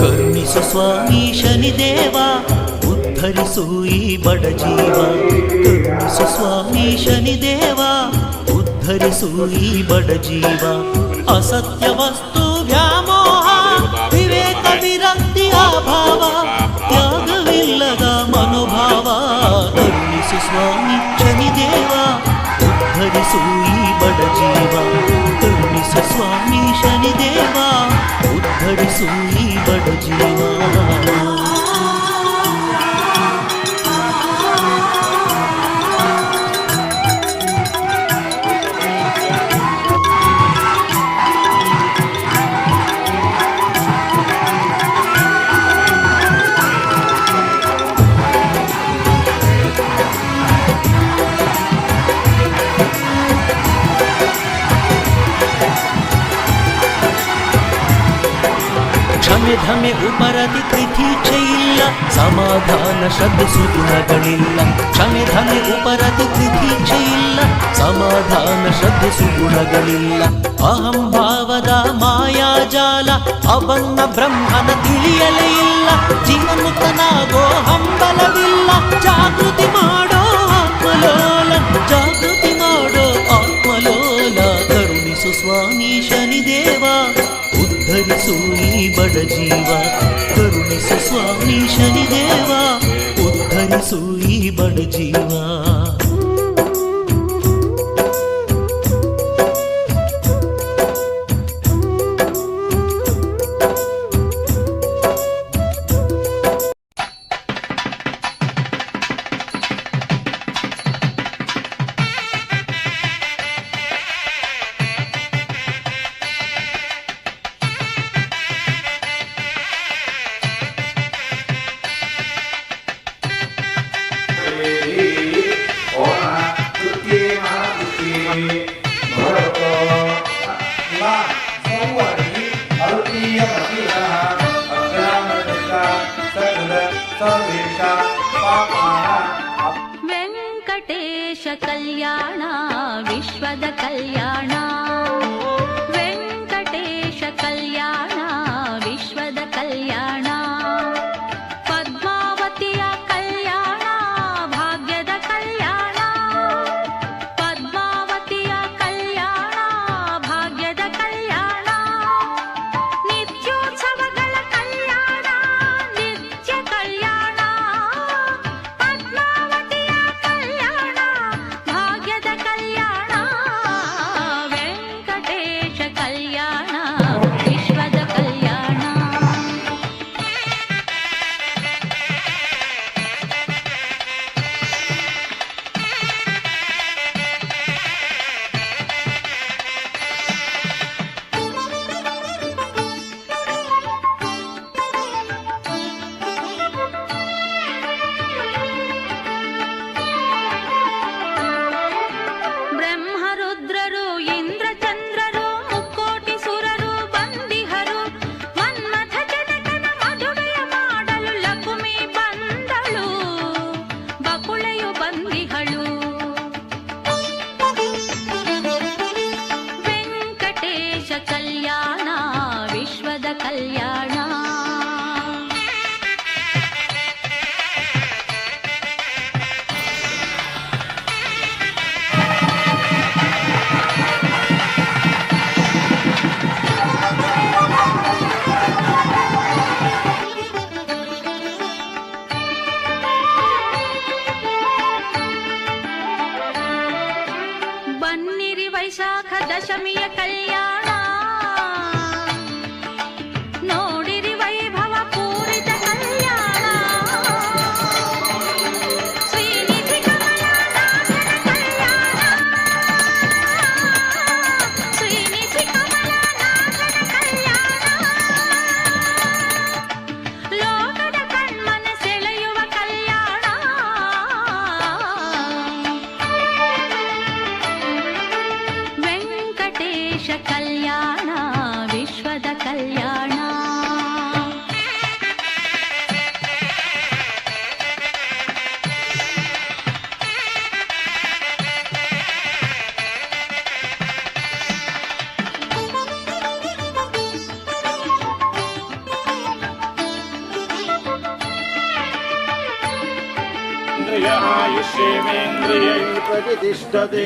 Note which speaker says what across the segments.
Speaker 1: ಕರುಣಿಸು ಸ್ವಾಮಿ ಶನಿದೇವ ಉದ್ಧರಿಸು ಈ ಬಡ ಜೀವ ಕರುಣಿಸು ಸ್ವಾಮಿ ಶನಿದೇವ ಉದ್ಧರಿಸು ಈ ಬಡ ಜೀವ ಅಸತ್ಯ ವಸ್ತು ವ್ಯಾಮೋಹ ವಿವೇಕ ವಿರಕ್ತಿ ಅಭಾವ ತ್ಯಾಗವಿಲ್ಲದ ಮನೋಭಾವ ಕರುಣಿಸು ಸ್ವಾಮಿ ಶನಿದೇವ ಉದ್ಧರಿಸು ಈ ಬಡ ಜೀವ ಕರುಣಿಸು ಸ್ವಾಮಿ ಶನಿದೇವ ಉದ್ಧರಿಸು ಈ ಬಡ ಜೀವ ಕ್ಷಮೆ ಧಮೆ ಉಪರತಿ ತಿಥೀಚೆ ಇಲ್ಲ ಸಮಾಧಾನ ಶ್ರದ್ಧೆ ಸುಗುಣಗಳಿಲ್ಲ ಕ್ಷಮೆ ಧಮೆ ಉಪರತಿ ತಿಥೀಚೆ ಇಲ್ಲ ಸಮಾಧಾನ ಶ್ರದ್ಧೆ ಸುಗುಣಗಳಿಲ್ಲ ಅಹಂಭಾವದ ಮಾಯಾಜಾಲ ಅಬನ್ನ ಬ್ರಹ್ಮನ ತಿಳಿಯಲೇ ಇಲ್ಲ ಜೀವನ್ಮುಕ್ತನಾಗೋ ಹಂಬಲವಿಲ್ಲ ಜಾಗೃತಿ ಮಾಡೋ ಉದ್ಧರಿಸು ಈ ಬಡ ಜೀವ ಕರುಣಿಸು ಸ್ವಾಮಿ ಶನಿದೇವ ಉದ್ಧರಿಸು ಈ ಬಡ ಜೀವ
Speaker 2: श्वकल्याण
Speaker 3: लक्ष्मीन्द्रियै प्रतिष्ठते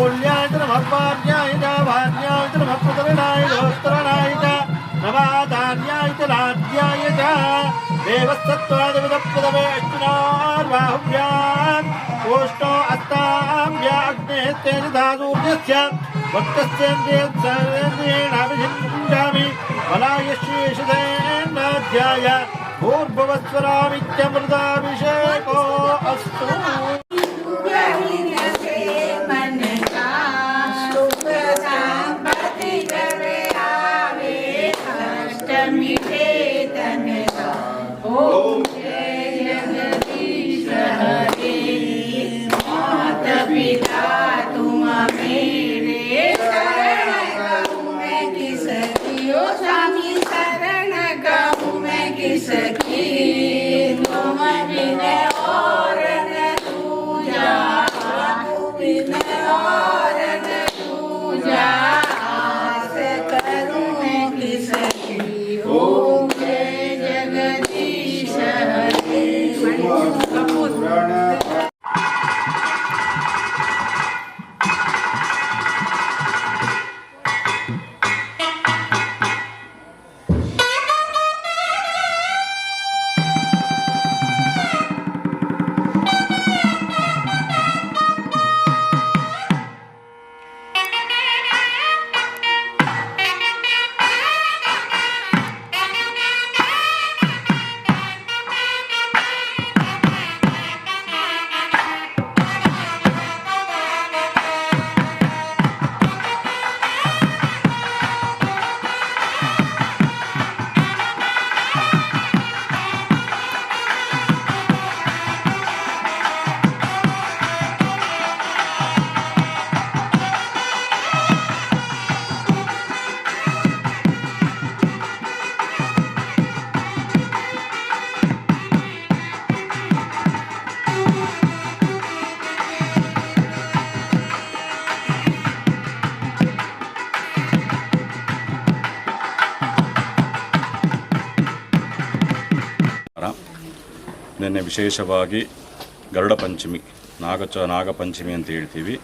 Speaker 3: మూల్యాంతరమర్వాణ్యాయ భార్యాంతరమప్రతరణాయ దోస్తరణాయ నవాదాన్యాయ లాడ్యాయ దేవసత్వాదివిధప్రదమే అర్జునార్వాహుభ్యాం కోష్టో అస్తాభ్యాగ్నే తేన ధాతూర్యస్య భక్తస్యేంద్రియేణాభిషించామి బలాయశ్రీషదేనాధ్యాయ
Speaker 4: పూర్భవస్వరామిత్యమృతాభిషేకో అస్తు ವಿಶೇಷವಾಗಿ ಗರುಡ ಪಂಚಮಿ ನಾಗಚ ಪಂಚಮಿ ಅಂತ ಹೇಳ್ತೀವಿ.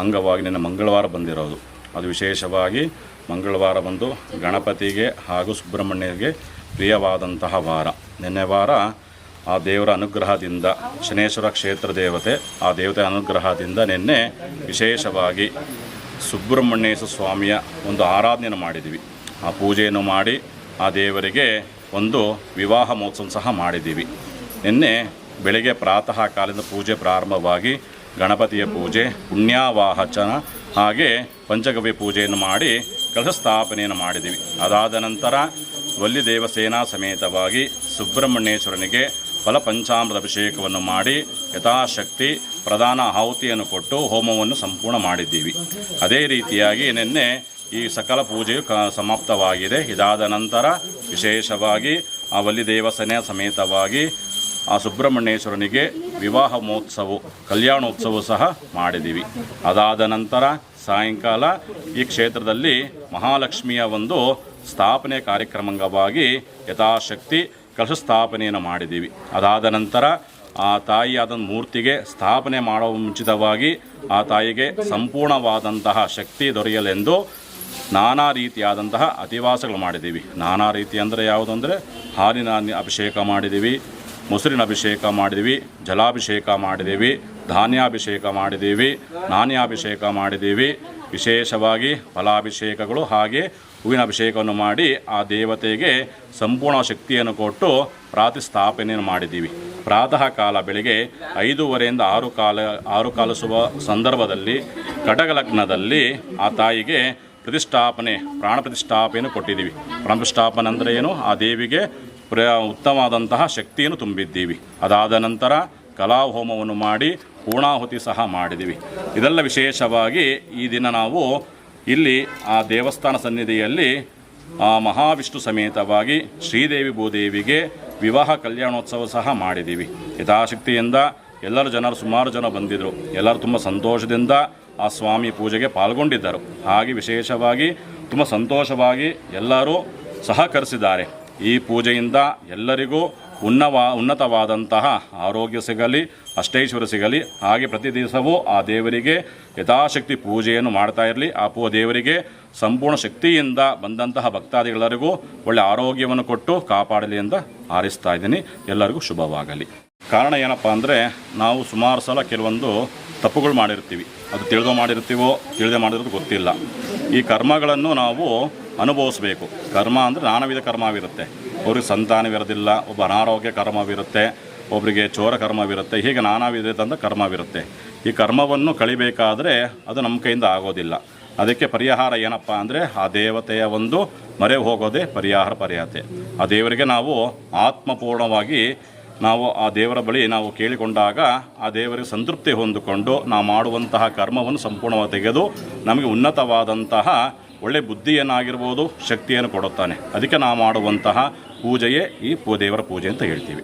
Speaker 4: ಅಂಗವಾಗಿ ನಿನ್ನೆ ಮಂಗಳವಾರ ಬಂದಿರೋದು. ಅದು ವಿಶೇಷವಾಗಿ ಮಂಗಳವಾರ ಬಂದು ಗಣಪತಿಗೆ ಹಾಗೂ ಸುಬ್ರಹ್ಮಣ್ಯರಿಗೆ ಪ್ರಿಯವಾದಂತಹ ವಾರ. ನಿನ್ನೆ ವಾರ ಆ ದೇವರ ಅನುಗ್ರಹದಿಂದ ಶನೇಶ್ವರ ಕ್ಷೇತ್ರ ದೇವತೆ ಆ ದೇವತೆ ಅನುಗ್ರಹದಿಂದ ನಿನ್ನೆ ವಿಶೇಷವಾಗಿ ಸುಬ್ರಹ್ಮಣ್ಯೇಶ್ವರ ಸ್ವಾಮಿಯ ಒಂದು ಆರಾಧನೆಯನ್ನು ಮಾಡಿದ್ದೀವಿ. ಆ ಪೂಜೆಯನ್ನು ಮಾಡಿ ಆ ದೇವರಿಗೆ ಒಂದು ವಿವಾಹ ಮಹೋತ್ಸವ ಸಹ ಮಾಡಿದ್ದೀವಿ. ನಿನ್ನೆ ಬೆಳಗ್ಗೆ ಪ್ರಾತಃ ಕಾಲದಿಂದ ಪೂಜೆ ಪ್ರಾರಂಭವಾಗಿ ಗಣಪತಿಯ ಪೂಜೆ ಪುಣ್ಯಾವಾಹಚನ ಹಾಗೆ ಪಂಚಗವ್ಯ ಪೂಜೆಯನ್ನು ಮಾಡಿ ಕಲಶ ಸ್ಥಾಪನೆಯನ್ನು ಮಾಡಿದ್ದೀವಿ ಅದಾದ ನಂತರ ವಲ್ಲಿ ದೇವಸೇನಾ ಸಮೇತವಾಗಿ ಸುಬ್ರಹ್ಮಣ್ಯೇಶ್ವರನಿಗೆ ಫಲ ಪಂಚಾಮೃತ ಅಭಿಷೇಕವನ್ನು ಮಾಡಿ ಯಥಾಶಕ್ತಿ ಪ್ರಧಾನ ಆಹುತಿಯನ್ನು ಕೊಟ್ಟು ಹೋಮವನ್ನು ಸಂಪೂರ್ಣ ಮಾಡಿದ್ದೀವಿ. ಅದೇ ರೀತಿಯಾಗಿ ನಿನ್ನೆ ಈ ಸಕಲ ಪೂಜೆಯು ಕ ಸಮಾಪ್ತವಾಗಿದೆ. ಇದಾದ ನಂತರ ವಿಶೇಷವಾಗಿ ಆ ವಲ್ಲಿ ದೇವಸೇನೆ ಸಮೇತವಾಗಿ ಆ ಸುಬ್ರಹ್ಮಣ್ಯೇಶ್ವರನಿಗೆ ವಿವಾಹ ಮಹೋತ್ಸವ ಕಲ್ಯಾಣೋತ್ಸವ ಸಹ ಮಾಡಿದ್ದೀವಿ. ಅದಾದ ನಂತರ ಸಾಯಂಕಾಲ ಈ ಕ್ಷೇತ್ರದಲ್ಲಿ ಮಹಾಲಕ್ಷ್ಮಿಯ ಒಂದು ಸ್ಥಾಪನೆ ಕಾರ್ಯಕ್ರಮವಾಗಿ ಯಥಾಶಕ್ತಿ ಕಲಶ ಸ್ಥಾಪನೆಯನ್ನು ಮಾಡಿದ್ದೀವಿ. ಅದಾದ ನಂತರ ಆ ತಾಯಿಯಾದ ಮೂರ್ತಿಗೆ ಸ್ಥಾಪನೆ ಮಾಡುವ ಮುಂಚಿತವಾಗಿ ಆ ತಾಯಿಗೆ ಸಂಪೂರ್ಣವಾದಂತಹ ಶಕ್ತಿ ದೊರೆಯಲೆಂದು ನಾನಾ ರೀತಿಯಾದಂತಹ ಅತಿವಾಸಗಳು ಮಾಡಿದ್ದೀವಿ. ನಾನಾ ರೀತಿ ಅಂದರೆ ಯಾವುದು ಅಂದರೆ ಹಾಲಿನ ಅಭಿಷೇಕ ಮಾಡಿದ್ದೀವಿ. ಮೊಸರಿನ ಅಭಿಷೇಕ ಮಾಡಿದ್ದೀವಿ ಜಲಾಭಿಷೇಕ ಮಾಡಿದ್ದೀವಿ ಧಾನ್ಯಾಭಿಷೇಕ ಮಾಡಿದ್ದೀವಿ ನಾಣ್ಯಾಭಿಷೇಕ ಮಾಡಿದ್ದೀವಿ ವಿಶೇಷವಾಗಿ ಫಲಾಭಿಷೇಕಗಳು ಹಾಗೆ ಹೂವಿನ ಅಭಿಷೇಕವನ್ನು ಮಾಡಿ ಆ ದೇವತೆಗೆ ಸಂಪೂರ್ಣ ಶಕ್ತಿಯನ್ನು ಕೊಟ್ಟು ಪ್ರಾತಿಸ್ಥಾಪನೆಯನ್ನು ಮಾಡಿದ್ದೀವಿ ಪ್ರಾತಃ ಕಾಲ ಬೆಳಿಗ್ಗೆ ಐದೂವರೆಯಿಂದ ಆರು ಕಾಲ, ಆರು ಕಾಲಿಸುವ ಸಂದರ್ಭದಲ್ಲಿ, ಕಟಕ ಲಗ್ನದಲ್ಲಿ ಆ ತಾಯಿಗೆ ಪ್ರತಿಷ್ಠಾಪನೆ, ಪ್ರಾಣ ಪ್ರತಿಷ್ಠಾಪನೆಯನ್ನು ಕೊಟ್ಟಿದ್ದೀವಿ ಪ್ರಾಣ ಪ್ರತಿಷ್ಠಾಪನೆ ಅಂದರೆ ಏನು? ಆ ದೇವಿಗೆ ಪ್ರ ಉತ್ತಮವಾದಂತಹ ಶಕ್ತಿಯನ್ನು ತುಂಬಿದ್ದೀವಿ. ಅದಾದ ನಂತರ ಕಲಾಹೋಮವನ್ನು ಮಾಡಿ ಪೂರ್ಣಾಹುತಿ ಸಹ ಮಾಡಿದ್ದೀವಿ. ಇದೆಲ್ಲ ವಿಶೇಷವಾಗಿ ಈ ದಿನ ನಾವು ಇಲ್ಲಿ ಆ ದೇವಸ್ಥಾನ ಸನ್ನಿಧಿಯಲ್ಲಿ ಮಹಾವಿಷ್ಣು ಸಮೇತವಾಗಿ ಶ್ರೀದೇವಿ ಭೂದೇವಿಗೆ ವಿವಾಹ ಕಲ್ಯಾಣೋತ್ಸವ ಸಹ ಮಾಡಿದ್ದೀವಿ. ಯಥಾಶಕ್ತಿಯಿಂದ ಎಲ್ಲರೂ ಜನರು ಸುಮಾರು ಜನ ಬಂದಿದ್ದರು ಎಲ್ಲರೂ ತುಂಬ ಸಂತೋಷದಿಂದ ಆ ಸ್ವಾಮಿ ಪೂಜೆಗೆ ಪಾಲ್ಗೊಂಡಿದ್ದರು. ಹಾಗೆ ವಿಶೇಷವಾಗಿ ತುಂಬ ಸಂತೋಷವಾಗಿ ಎಲ್ಲರೂ ಸಹಕರಿಸಿದ್ದಾರೆ. ಈ ಪೂಜೆಯಿಂದ ಎಲ್ಲರಿಗೂ ಉನ್ನವ, ಉನ್ನತವಾದಂತಹ ಆರೋಗ್ಯ ಸಿಗಲಿ, ಅಷ್ಟೈಶ್ವರ್ಯ ಸಿಗಲಿ. ಹಾಗೆ ಪ್ರತಿ ದಿವಸವೂ ಆ ದೇವರಿಗೆ ಯಥಾಶಕ್ತಿ ಪೂಜೆಯನ್ನು ಮಾಡ್ತಾ ಇರಲಿ. ಆ ಪೂ, ದೇವರಿಗೆ ಸಂಪೂರ್ಣ ಶಕ್ತಿಯಿಂದ ಬಂದಂತಹ ಭಕ್ತಾದಿಗಳೆಲ್ಲರಿಗೂ ಒಳ್ಳೆ ಆರೋಗ್ಯವನ್ನು ಕೊಟ್ಟು ಕಾಪಾಡಲಿ ಅಂತ ಹಾರಿಸ್ತಾ ಇದ್ದೀನಿ. ಎಲ್ಲರಿಗೂ ಶುಭವಾಗಲಿ. ಕಾರಣ ಏನಪ್ಪ ಅಂದರೆ, ನಾವು ಸುಮಾರು ಸಲ ಕೆಲವೊಂದು ತಪ್ಪುಗಳು ಮಾಡಿರ್ತೀವಿ. ಅದು ತಿಳಿದೋ ಮಾಡಿರ್ತೀವೋ, ತಿಳಿದೇ ಮಾಡಿರೋದು ಗೊತ್ತಿಲ್ಲ. ಈ ಕರ್ಮಗಳನ್ನು ನಾವು ಅನುಭವಿಸಬೇಕು. ಕರ್ಮ ಅಂದರೆ ನಾನಾ ವಿಧ ಕರ್ಮವಿರುತ್ತೆ. ಅವ್ರಿಗೆ ಸಂತಾನವಿರೋದಿಲ್ಲ, ಒಬ್ಬ ಅನಾರೋಗ್ಯ ಕರ್ಮವಿರುತ್ತೆ ಒಬ್ಬರಿಗೆ ಚೋರ ಕರ್ಮವಿರುತ್ತೆ, ಹೀಗೆ ನಾನಾ ವಿಧದ ಕರ್ಮವಿರುತ್ತೆ. ಈ ಕರ್ಮವನ್ನು ಕಳಿಬೇಕಾದರೆ ಅದು ನಮ್ಮ ಕೈಯಿಂದ ಆಗೋದಿಲ್ಲ. ಅದಕ್ಕೆ ಪರಿಹಾರ ಏನಪ್ಪ ಅಂದರೆ ಆ ದೇವತೆಯ ಒಂದು ಮರೆ ಹೋಗೋದೇ ಪರಿಹಾರ ಪರ್ಯಾತೆ ಆ ದೇವರಿಗೆ ನಾವು ಆತ್ಮಪೂರ್ಣವಾಗಿ ನಾವು ಆ ದೇವರ ಬಳಿ ನಾವು ಕೇಳಿಕೊಂಡಾಗ ಆ ದೇವರಿಗೆ ಸಂತೃಪ್ತಿ ಹೊಂದಿಕೊಂಡು ನಾವು ಮಾಡುವಂತಹ ಕರ್ಮವನ್ನು ಸಂಪೂರ್ಣವಾಗಿ ತೆಗೆದು ನಮಗೆ ಉನ್ನತವಾದಂತಹ ಒಳ್ಳೆ ಬುದ್ಧಿಯನ್ನಾಗಿರ್ಬೋದು ಶಕ್ತಿಯನ್ನು ಕೊಡುತ್ತಾನೆ. ಅದಕ್ಕೆ ನಾವು ಮಾಡುವಂತಹ ಪೂಜೆಯೇ ಈ ಪೂ ದೇವರ ಪೂಜೆ ಅಂತ ಹೇಳ್ತೀವಿ.